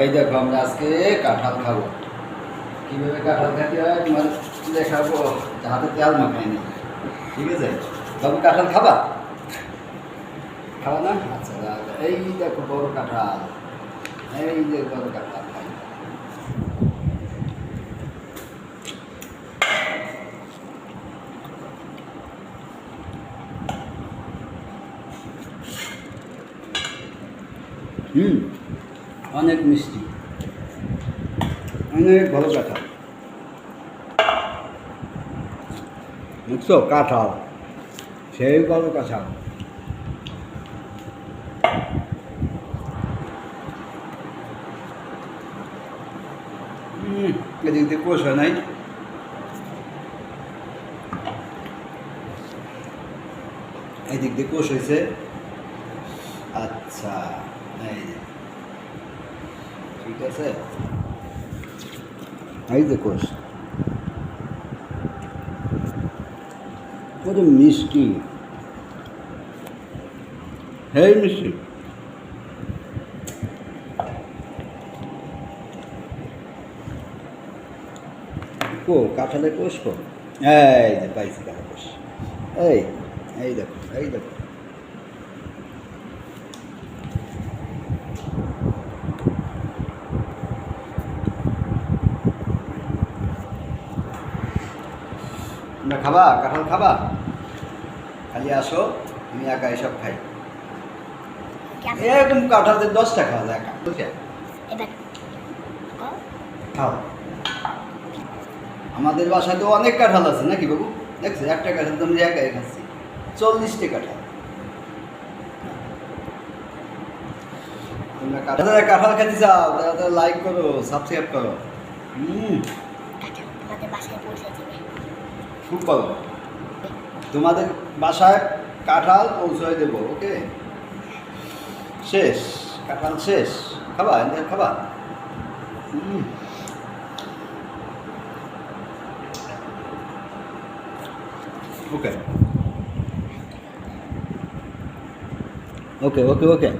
এই দেখো, আমরা আজকে কাঁঠাল খাব। কীভাবে কাঁঠাল খাতে হয়? তোমার দেখাবো। হাতে তেল মাখাই নেই ঠিক আছে? বাবু, কাঁঠাল খাবা? খাবা না? আচ্ছা আচ্ছা। এই দেখো, বড় কাঁঠাল। এই যে বড় কাঁঠাল খাই। হুম। অনেক মিষ্টি। অনেক ভালো কাঁঠাল। বুঝছ? কাঁঠাল। সেই ভালো কাঁঠাল। এদিক দিয়ে কোষ হয় নাই। এদিক দিয়ে কোষ হয়েছে। আচ্ছা এই। ঠিক আছে? এই যে কোষ। কত মিষ্টি। হেই মিষ্টি। কো কাঁঠালে কোষ কো? এই যে পাইছি কাঁঠাল কোষ। এই এই দেখো এই দেখো। তোমরা খাবা? কাঁঠাল খাবা? খালি আসো আমি একা এসব খাই। এরকম কাঁঠালদের দশটা খাওয়া যায় একা বুঝলে খাও। আমাদের বাসায় তো অনেক কাঁঠাল আছে নাকি বাবু? দেখছ একটা কাঁঠাল তো আমি একাই খাচ্ছি। চল্লিশটি কাঁঠাল। তোমরা কাঁঠাল কাঁঠাল খেতে চাও তারা লাইক করো সাবস্ক্রাইব করো। হুম। কাঁঠাল বাসায় পৌঁছে যাবে খুব তোমাদের বাসায় কাঁঠাল পৌঁছায় দেবো, ওকে? শেষ, কাঁঠাল শেষ। খাবা এনে খাবা। ওকে। ওকে ওকে ওকে।